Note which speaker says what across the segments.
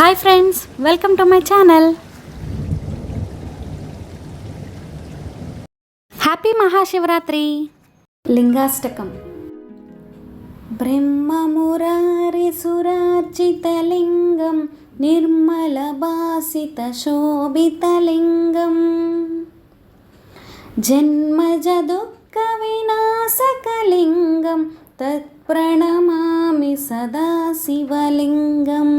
Speaker 1: Hi friends welcome to my channel. Happy Mahashivratri. Lingashtakam. బ్రహ్మమురారిసురార్జితలింగం నిర్మలభాసిత శోభితలింగం జన్మజదుఃఖ వినాశకలింగం తత్ప్రణమామి సదా శివలింగం.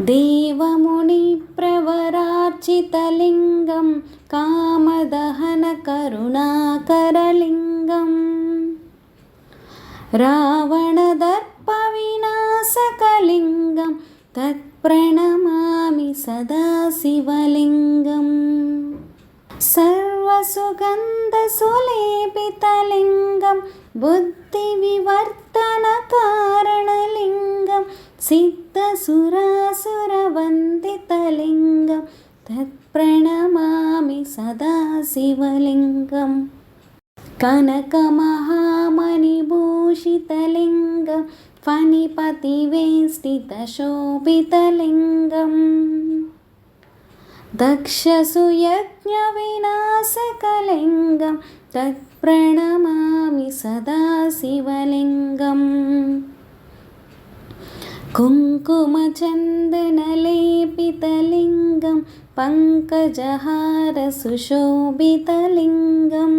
Speaker 1: देवमुनिप्रवरार्चितलिङ्गं कामदहनकरुणाकरलिङ्गम्। रावणदर्पविनाशकलिङ्गं तत्प्रणमामि सदा शिवलिङ्गम् सर्वसुगन्धसुलेपितलिङ्गं बुद्धिविवर्तनकारणलिङ्गं सिद्धसुरासुरवन्दितलिङ्गं तत्प्रणमामि सदा शिवलिङ्गम्। कनकमहामणिभूषितलिङ्गं फणिपतिवेष्टितशोभितलिङ्गम्। दक्षसुयज्ञविनाशकलिङ्गं तत्प्रणमामि सदा शिवलिङ्गम् कुङ्कुमचन्दनलेपितलिङ्गं पङ्कजहारसुशोभितलिङ्गम्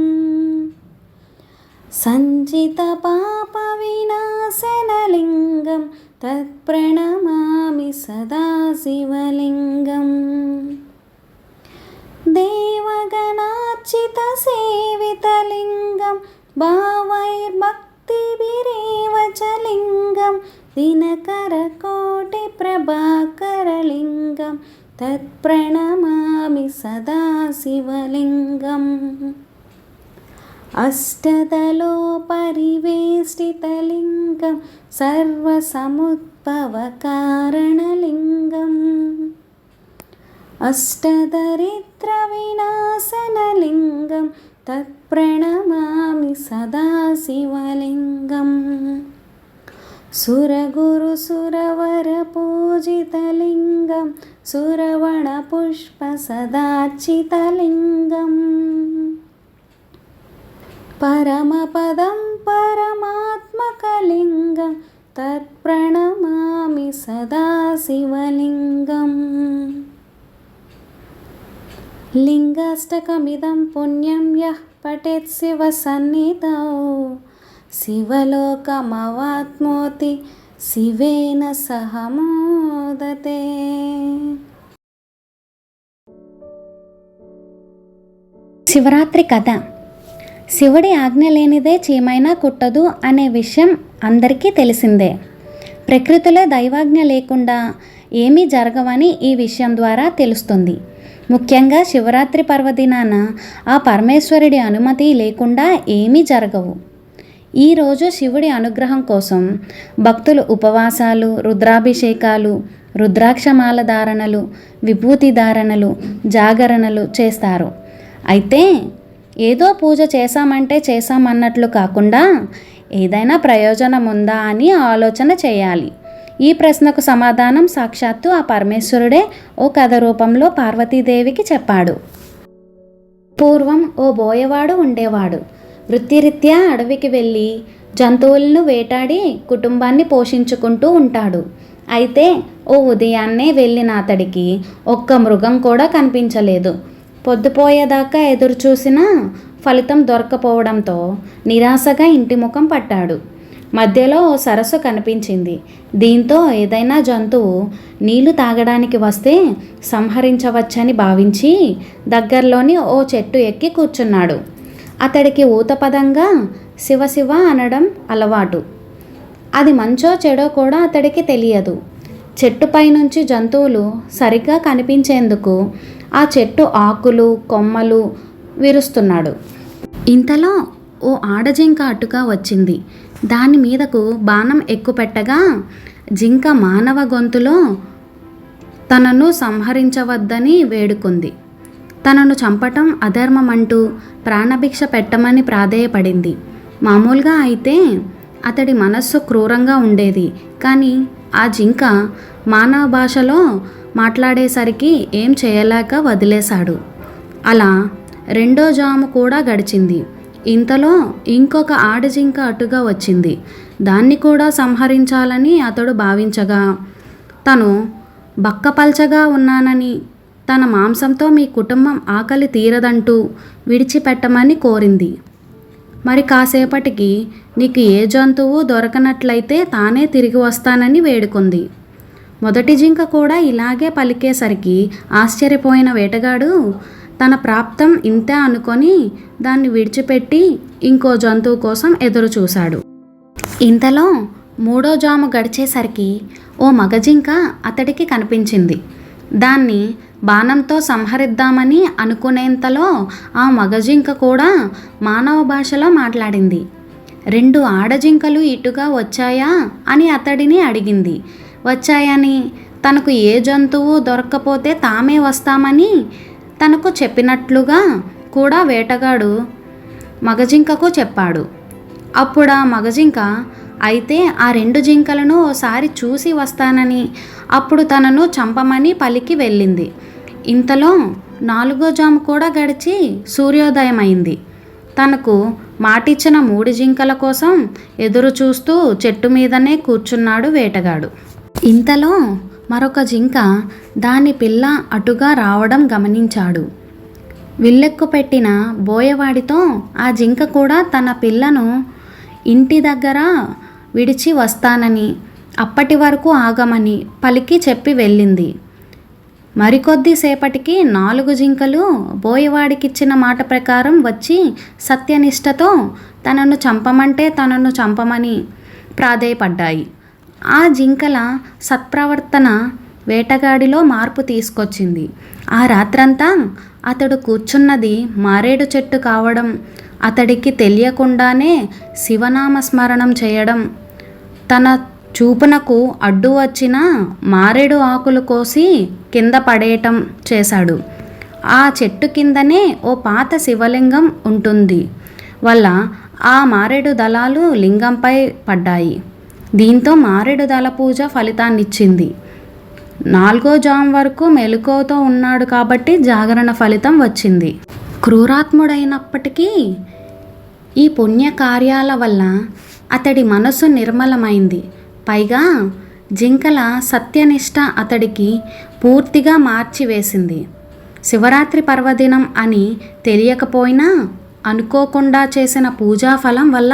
Speaker 1: सञ्चितपापविनाशनलिङ्गं तत्प्रणमामि सदा शिवलिङ्गम् देवगणार्चितसेवितलिङ्गं भावैर्भक्तिभिरेव दिनकरकोटिप्रभाकरलिङ्गं तत्प्रणमामि सदा शिवलिङ्गम् अष्टदलोपरिवेष्टितलिङ्गं सर्वसमुद्भवकारणलिङ्गम् अष्टदरिद्रविनाशनलिङ्गं तत्प्रणमामि सदा शिवलिङ्गम् सुरगुरुसुरवरपूजितलिङ्गं सुरवणपुष्पसदार्चितलिङ्गम्। परमपदं परमात्मकलिङ्गं तत्प्रणमामि सदा शिवलिङ्गम् लिङ्गाष्टकमिदं पुण्यं यः पठेत् शिवसन्निधौ శివలోకమవాత్మోతి శివేన సహమోదతే. శివరాత్రి కథ. శివుడి ఆజ్ఞ లేనిదే చీమైనా కుట్టదు అనే విషయం అందరికీ తెలిసిందే. ప్రకృతిలో దైవాజ్ఞ లేకుండా ఏమీ జరగవని ఈ విషయం ద్వారా తెలుస్తుంది. ముఖ్యంగా శివరాత్రి పర్వదినాన ఆ పరమేశ్వరుడి అనుమతి లేకుండా ఏమీ జరగవు. ఈరోజు శివుడి అనుగ్రహం కోసం భక్తులు ఉపవాసాలు రుద్రాభిషేకాలు రుద్రాక్షమాల ధారణలు విభూతి ధారణలు జాగరణలు చేస్తారు. అయితే ఏదో పూజ చేశామంటే చేశామన్నట్లు కాకుండా ఏదైనా ప్రయోజనం ఉందా అని ఆలోచన చేయాలి. ఈ ప్రశ్నకు సమాధానం సాక్షాత్తు ఆ పరమేశ్వరుడే ఓ కథ రూపంలో పార్వతీదేవికి చెప్పాడు. పూర్వం ఓ బోయవాడు ఉండేవాడు. వృత్తిరీత్యా అడవికి వెళ్ళి జంతువులను వేటాడి కుటుంబాన్ని పోషించుకుంటూ ఉంటాడు. అయితే ఓ ఉదయాన్నే వెళ్ళిన అతడికి ఒక్క మృగం కూడా కనిపించలేదు. పొద్దుపోయేదాకా ఎదురు చూసినా ఫలితం దొరకపోవడంతో నిరాశగా ఇంటి ముఖం పట్టాడు. మధ్యలో ఓ సరస్సు కనిపించింది. దీంతో ఏదైనా జంతువు నీళ్ళు తాగడానికి వస్తే సంహరించవచ్చని భావించి దగ్గరలోని ఓ చెట్టు ఎక్కి కూర్చున్నాడు. అతడికి ఊతపదంగా శివ శివ అనడం అలవాటు. అది మంచో చెడో కూడా అతడికి తెలియదు. చెట్టుపై నుంచి జంతువులు సరిగ్గా కనిపించేందుకు ఆ చెట్టు ఆకులు కొమ్మలు విరుస్తున్నాడు. ఇంతలో ఓ ఆడజింక అటుగా వచ్చింది. దాని మీదకు బాణం ఎక్కుపెట్టగా జింక మానవ గొంతులో తనను సంహరించవద్దని వేడుకుంది. తనను చంపటం అధర్మం అంటూ ప్రాణభిక్ష పెట్టమని ప్రాధేయపడింది. మామూలుగా అయితే అతడి మనస్సు క్రూరంగా ఉండేది. కానీ ఆ జింక మానవ భాషలో మాట్లాడేసరికి ఏం చేయలేక వదిలేశాడు. అలా రెండో జాము కూడా గడిచింది. ఇంతలో ఇంకొక ఆడజింక అటుగా వచ్చింది. దాన్ని కూడా సంహరించాలని అతడు భావించగా తను బక్కపల్చగా ఉన్నానని తన మాంసంతో మీ కుటుంబం ఆకలి తీరదంటూ విడిచిపెట్టమని కోరింది. మరి కాసేపటికి నీకు ఏ జంతువు దొరకనట్లయితే తానే తిరిగి వస్తానని వేడుకుంది. మొదటి జింక కూడా ఇలాగే పలికేసరికి ఆశ్చర్యపోయిన వేటగాడు తన ప్రాప్తం ఇంతే అనుకొని దాన్ని విడిచిపెట్టి ఇంకో జంతువు కోసం ఎదురు చూశాడు. ఇంతలో మూడో జాము గడిచేసరికి ఓ మగజింక అతడికి కనిపించింది. దాన్ని బాణంతో సంహరిద్దామని అనుకునేంతలో ఆ మగజింక కూడా మానవ భాషలో మాట్లాడింది. రెండు ఆడజింకలు ఇటుగా వచ్చాయా అని అతడిని అడిగింది. వచ్చాయని తనకు ఏ జంతువు దొరక్కపోతే తామే వస్తామని తనకు చెప్పినట్లుగా కూడా వేటగాడు మగజింకకు చెప్పాడు. అప్పుడు ఆ మగజింక అయితే ఆ రెండు జింకలను ఓసారి చూసి వస్తానని. అప్పుడు తనను చంపమని పలికి వెళ్ళింది. ఇంతలో నాలుగో జాము కూడా గడిచి సూర్యోదయం అయింది తనకు మాటిచ్చిన మూడు జింకల కోసం ఎదురు చూస్తూ చెట్టు మీదనే కూర్చున్నాడు వేటగాడు. ఇంతలో మరొక జింక దాని పిల్ల అటుగా రావడం గమనించాడు. విల్లెక్కు పెట్టిన బోయవాడితో ఆ జింక కూడా తన పిల్లను ఇంటి దగ్గర విడిచి వస్తానని అప్పటి వరకు ఆగమని పలికి చెప్పి వెళ్ళింది. మరికొద్దిసేపటికి నాలుగు జింకలు బోయవాడికిచ్చిన మాట ప్రకారం వచ్చి సత్యనిష్టతో తనను చంపమంటే తనను చంపమని ప్రాధేయపడ్డాయి. ఆ జింకల సత్ప్రవర్తన వేటగాడిలో మార్పు తీసుకొచ్చింది. ఆ రాత్రంతా అతడు కూర్చున్నది మారేడు చెట్టు కావడం అతడికి తెలియకుండానే శివనామ స్మరణం చేయడం. తన చూపునకు అడ్డు వచ్చిన మారేడు ఆకులు కోసి కింద పడేయటం చేశాడు. ఆ చెట్టు కిందనే ఓ పాత శివలింగం ఉంటుంది. వల్ల ఆ మారేడు దళాలు లింగంపై పడ్డాయి. దీంతో మారేడు దళ పూజ ఫలితాన్నిచ్చింది. నాలుగో జామ్ వరకు మెలకువతో ఉన్నాడు కాబట్టి జాగరణ ఫలితం వచ్చింది. క్రూరాత్ముడైనప్పటికీ ఈ పుణ్య కార్యాల వల్ల అతడి మనసు నిర్మలమైంది. పైగా జింకల సత్యనిష్ట అతడికి పూర్తిగా మార్చివేసింది. శివరాత్రి పర్వదినం అని తెలియకపోయినా అనుకోకుండా చేసిన పూజా ఫలం వల్ల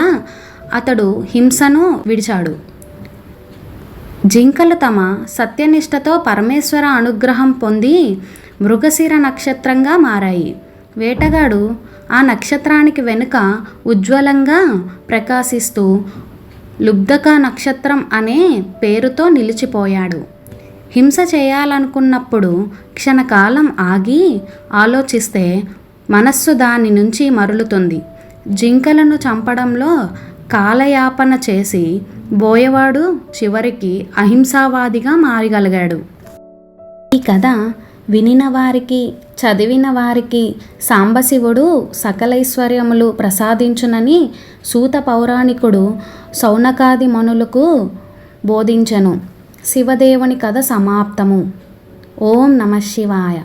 Speaker 1: అతడు హింసను విడిచాడు. జింకలు తమ సత్యనిష్టతో పరమేశ్వర అనుగ్రహం పొంది మృగశిర నక్షత్రంగా మారాయి. వేటగాడు ఆ నక్షత్రానికి వెనుక ఉజ్వలంగా ప్రకాశిస్తూ లుబ్ధక నక్షత్రం అనే పేరుతో నిలిచిపోయాడు. హింస చేయాలనుకున్నప్పుడు క్షణకాలం ఆగి ఆలోచిస్తే మనస్సు దాని నుంచి మరులుతుంది. జింకలను చంపడంలో కాలయాపన చేసి బోయవాడు చివరికి అహింసావాదిగా మారగలిగాడు. ఈ కథ వినిన వారికి చదివిన వారికి సాంబశివుడు సకలైశ్వర్యములు ప్రసాదించునని సూత పౌరాణికుడు సౌనకాది మనులకు బోధించెను. శివదేవుని కథ సమాప్తము. ఓం నమ శివాయ.